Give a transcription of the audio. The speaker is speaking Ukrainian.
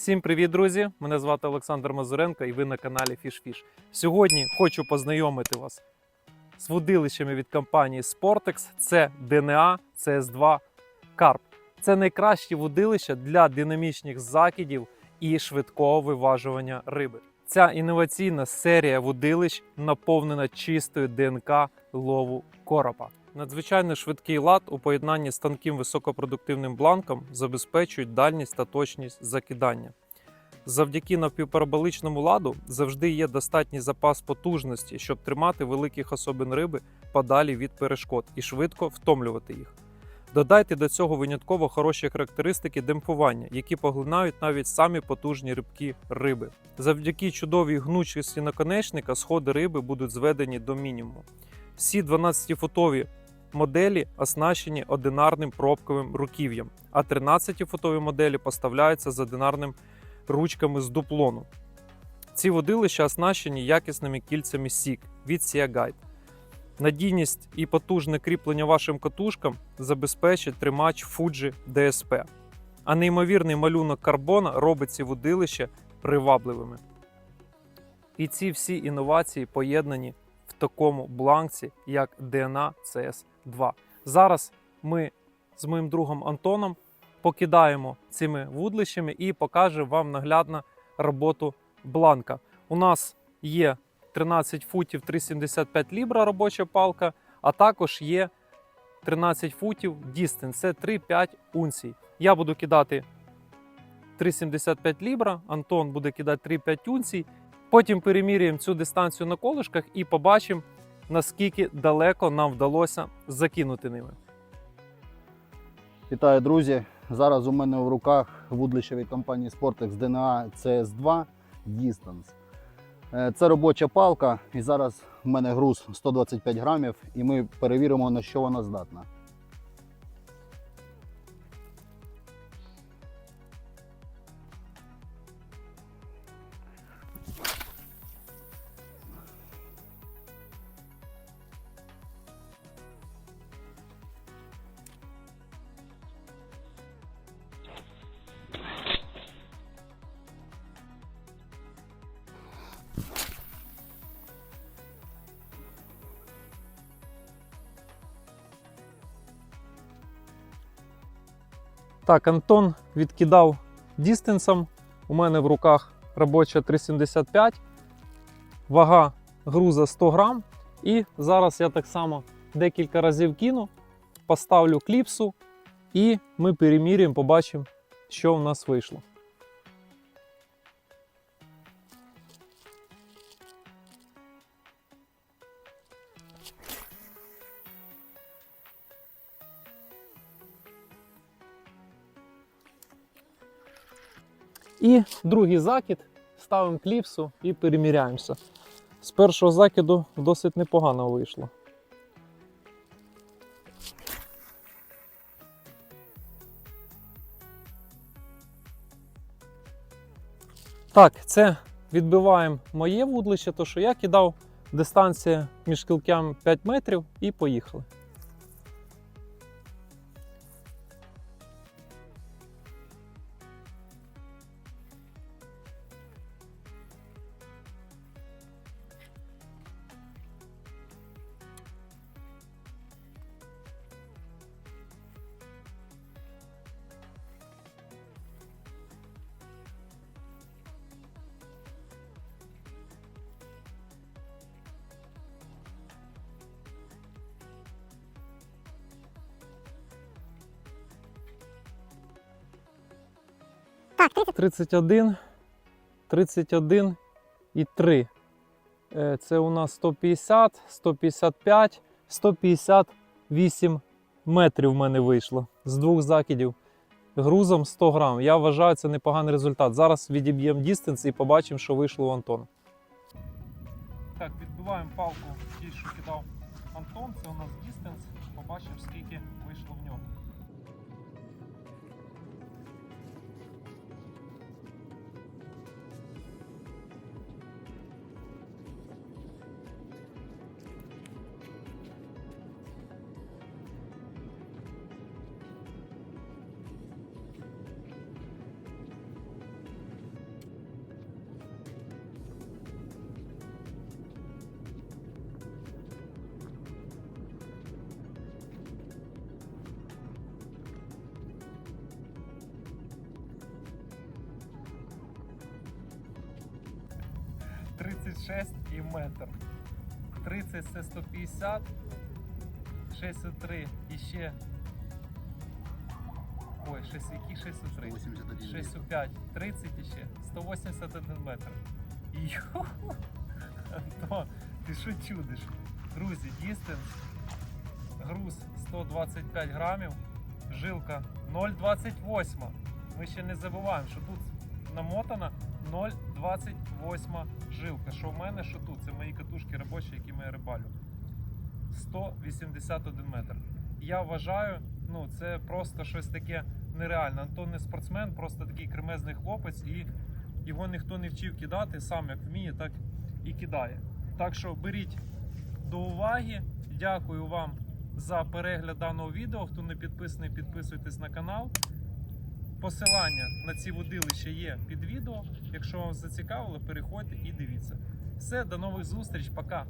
Всім привіт, друзі! Мене звати Олександр Мазуренко і ви на каналі FishFish. Сьогодні хочу познайомити вас з водилищами від компанії Sportex. Це DNA CS2 Carp. Це найкращі водилища для динамічних закидів і швидкого виважування риби. Ця інноваційна серія водилищ наповнена чистою ДНК лову коропа. Надзвичайно швидкий лад у поєднанні з тонким високопродуктивним бланком забезпечують дальність та точність закидання. Завдяки напівпараболичному ладу завжди є достатній запас потужності, щоб тримати великих особин риби подалі від перешкод і швидко втомлювати їх. Додайте до цього винятково хороші характеристики демпфування, які поглинають навіть самі потужні рибки риби. Завдяки чудовій гнучкості наконечника сходи риби будуть зведені до мінімуму. Всі 12-футові моделі оснащені одинарним пробковим руків'ям, а 13-футові моделі поставляються з одинарним ручками з дуплону. Ці водилища оснащені якісними кільцями SIG від Sea Guide. Надійність і потужне кріплення вашим катушкам забезпечить тримач Fuji DSP. А неймовірний малюнок карбона робить ці водилища привабливими. І ці всі інновації поєднані такому бланксі, як DNA CS2. Зараз ми з моїм другом Антоном покидаємо цими вудлищами і покажемо вам наглядно роботу бланка. У нас є 13 футів 3,75 лібра робоча палка, а також є 13 футів дістенс, це 3-5 унцій. Я буду кидати 3,75 лібра, Антон буде кидати 3-5 унцій. Потім переміряємо цю дистанцію на колишках і побачимо, наскільки далеко нам вдалося закинути ними. Вітаю, друзі! Зараз у мене в руках вудлище від компанії Sportex DNA CS2 Distance. Е, Це робоча палка, і зараз в мене груз 125 грамів, і ми перевіримо, на що вона здатна. Так, Антон відкидав дістенсом. У мене в руках робоча 3,75, вага груза 100 грам. І зараз я так само декілька разів кину, поставлю кліпсу і ми перемірюємо, побачимо, що в нас вийшло. І другий закид ставимо кліпсу і переміряємося. З першого закиду досить непогано вийшло. Так, це відбиваємо моє вудлище, то що я кидав дистанція між кілками 5 метрів і поїхали. Так, 30. 31, 31 і 3. Е, Це у нас 150, 155, 158 метрів в мене вийшло з двох закидів. Грузом 100 грам. Я вважаю, це непоганий результат. Зараз відіб'ємо дістенс і побачимо, що вийшло у Антона. Так, відбиваємо палку, ті, що кидав Антон. Це у нас дістенс. Побачимо, скільки вийшло в нього. 36 і метр. 30 це 150, 6,3 і ще. Ой, 6, які 6,3? 81 6,5, 30 і ще, 181 метр. Йо, Антон, ти що чудиш? Друзі, дістенс, груз 125 грамів, жилка 0,28. Ми ще не забуваємо, що тут намотана 0,28 жилка. Що в мене, що тут. Це мої катушки робочі, якими я рибалю. 181 метр. Я вважаю, ну це просто щось таке нереальне. Антон не спортсмен, просто такий кремезний хлопець, і його ніхто не вчив кидати, сам як вміє, так і кидає. Так що беріть до уваги. Дякую вам за перегляд даного відео. Хто не підписаний, підписуйтесь на канал. Посилання на ці водилища є під відео. Якщо вам зацікавило, переходьте і дивіться. Все, до нових зустріч, пока.